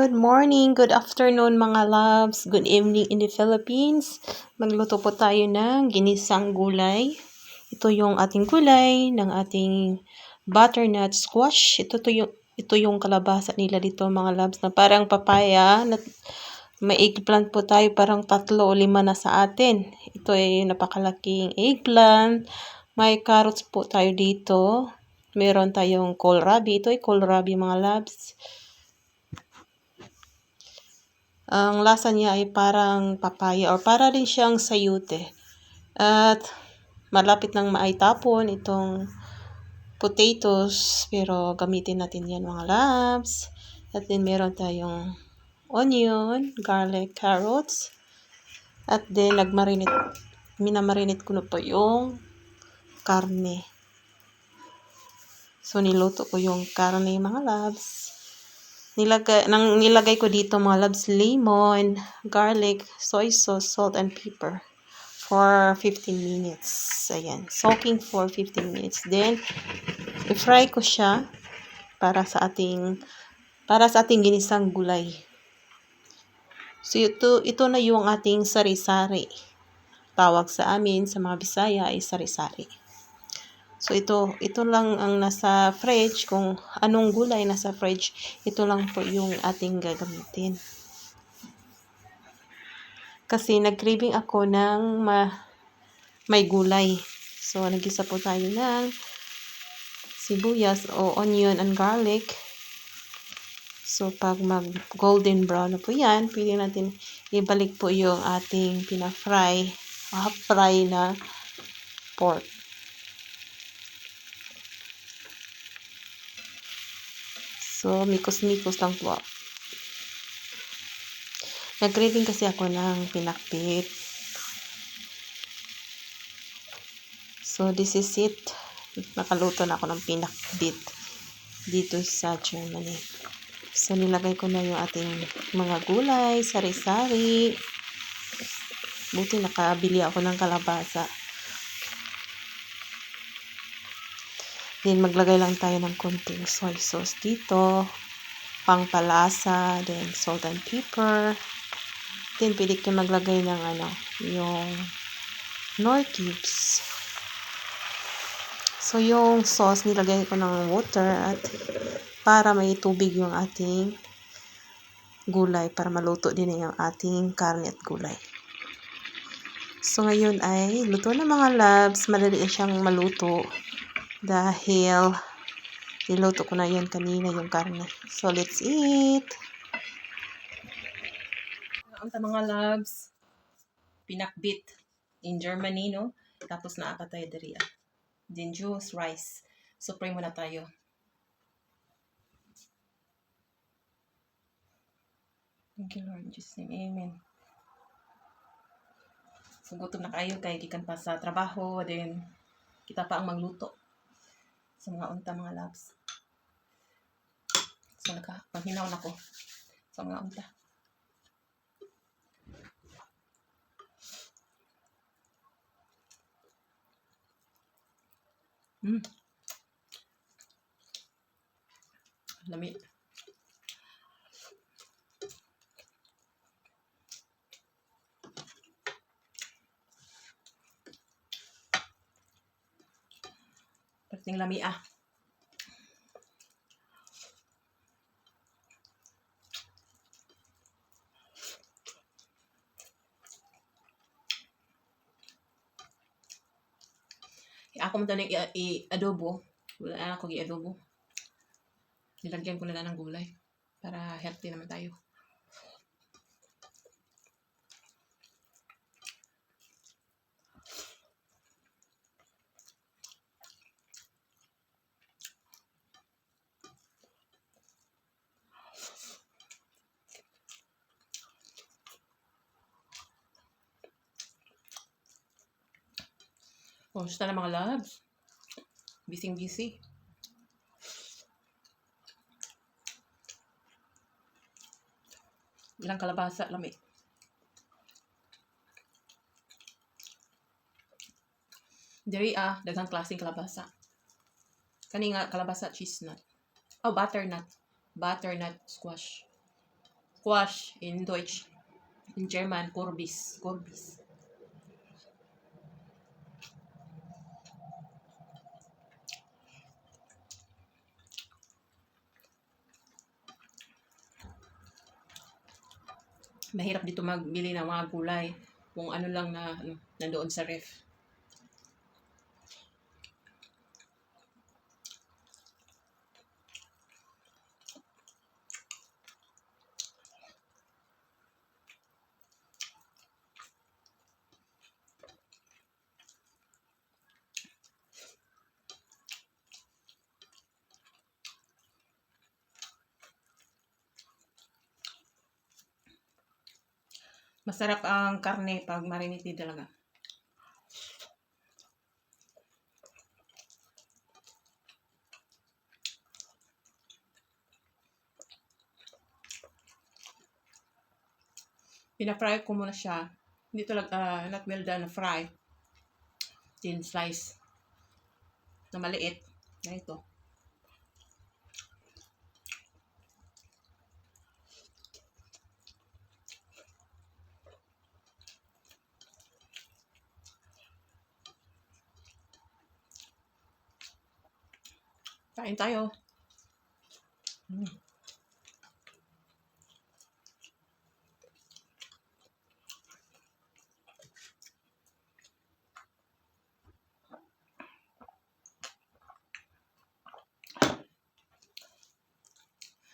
Good morning, good afternoon mga loves, good evening in the Philippines. Magluto po tayo ng ginisang gulay. Ito yung ating gulay ng ating butternut squash. Ito, to yung, ito yung kalabasa nila dito mga loves na parang papaya. Na, may eggplant po tayo, parang tatlo o lima na sa atin. Ito ay napakalaking eggplant. May carrots po tayo dito. Meron tayong kohlrabi. Ito ay kohlrabi mga loves. Ang lasa niya ay parang papaya or para rin siyang sayute. At malapit nang maitapon itong potatoes pero gamitin natin yan mga labs. At then meron tayong onion, garlic, carrots. At then nagmarinate, minamarinate ko na po yung karne. So niluto ko yung karne mga labs. Nilagay, nang, nilagay ko dito mga loves, lemon, garlic, soy sauce, salt, and pepper for 15 minutes. Ayan. Soaking for 15 minutes. Then, i-fry ko siya para sa ating para sa ating ginisang gulay. So, ito, ito na yung ating sari-sari. Tawag sa amin, sa mga Bisaya, ay sari-sari. So ito, ito lang ang nasa fridge. Kung anong gulay nasa fridge, ito lang po yung ating gagamitin. Kasi nag-craving ako ng ma may gulay. So nagisa po tayo ng sibuyas o onion and garlic. So pag mag golden brown na po yan, pwede natin ibalik po yung ating pina-fry, half-fry na pork. So, mikos-mikos lang po. Nag-craving kasi ako ng pinakbit. So, this is it. Nakaluto na ako ng pinakbit dito sa Germany. So, nilagay ko na yung ating mga gulay, sari-sari. Buti nakabili ako ng kalabasa. Then, maglagay lang tayo ng konting soy sauce dito. Pangpalasa. Then, salt and pepper. Then, pwede kayo maglagay ng ano, yung nor cubes. So, yung sauce, nilagay ko ng water at para may tubig yung ating gulay para maluto din yung ating karne at gulay. So, ngayon ay luto na mga labs. Madali siyang maluto dahil niluto ko na yan kanina yung karne. So, let's eat! Ang mga loves, pinakbit in Germany, no? Tapos na apa tayo dari ah. Then juice, rice. So, pray muna tayo. Thank you, Lord. Jesus' name, Amen. So, gutom na kayo kay gikan pa sa trabaho. Then, kita pa ang magluto sa mga unta mga labs. So naka, panghinaw na ko sa mga unta. Mm. Lami. Perting lami ah. Ako mo tanig i-adobo. Wala na ako i-adobo. Nilagyan ko na lang ng gulay. Para healthy naman tayo. Kumusta na mga labs? Bising busy. Ilang kalabasa, lami. Diri ah, daghang klaseng kalabasa. Kani kalabasa cheese nut. Oh, butternut. Butternut squash. Quash in Deutsch. In German, Kurbis. Kurbis. Mahirap dito magbili ng mga gulay kung ano lang na ano, nandoon sa ref. Masarap ang karne pag marinate talaga. Pina-fry ko muna siya. Hindi talaga, ah, not well done na fry. Thin slice. Na maliit. Na ito. Kain tayo.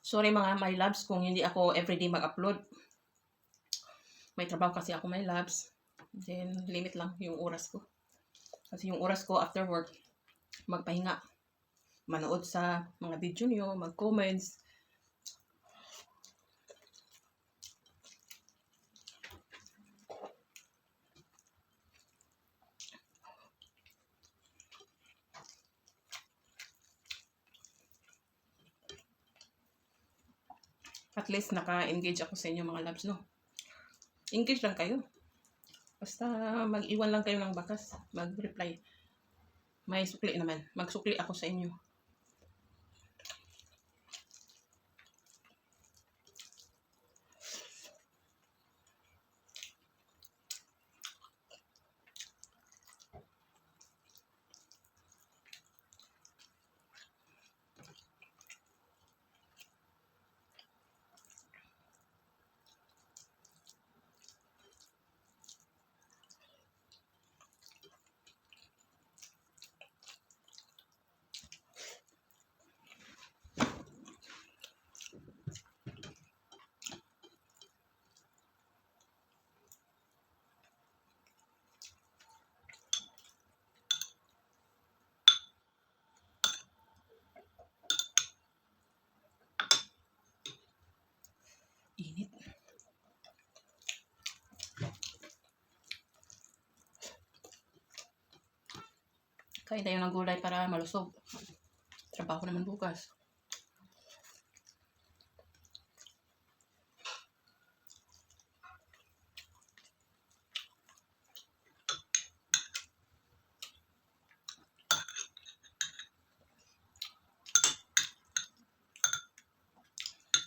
Sorry mga my loves kung hindi ako everyday mag-upload. May trabaho kasi ako my loves. Then limit lang yung oras ko. Kasi yung oras ko after work, magpahinga manood sa mga video niyo, mag-comments. At least naka-engage ako sa inyo mga loves, no? Engage lang kayo. Basta mag-iwan lang kayo ng bakas. Mag-reply. May sukli naman. Magsukli ako sa inyo. Init. Kain tayo ng gulay para malusog. Trabaho naman bukas.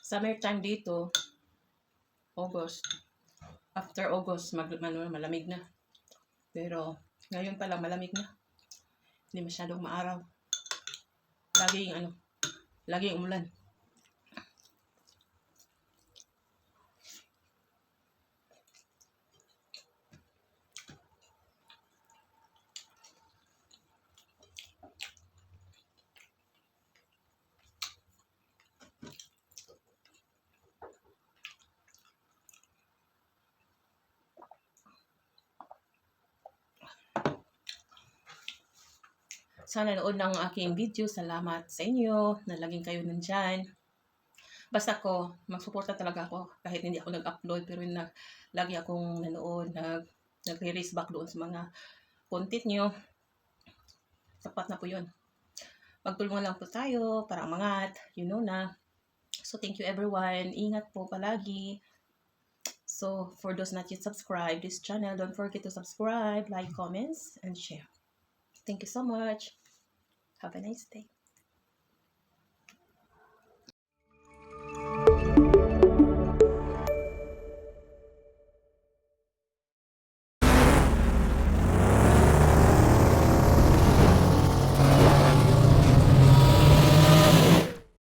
Summertime dito, August. After August, mag, ano, malamig na. Pero, ngayon pa lang malamig na. Hindi masyadong maaraw. Laging, ano, laging umulan. Sana nood ng aking video. Salamat sa inyo. Nalaging kayo nandyan. Basta ko, magsuporta talaga ako. Kahit hindi ako nag-upload, pero nag, lagi akong nanood, nag, nagre-raise back doon sa mga content nyo. Sapat na po yun. Magtulungan lang po tayo para mangat. You know na. So, thank you everyone. Ingat po palagi. So, for those not yet subscribed this channel, don't forget to subscribe, like, comments, and share. Thank you so much. Have a nice day.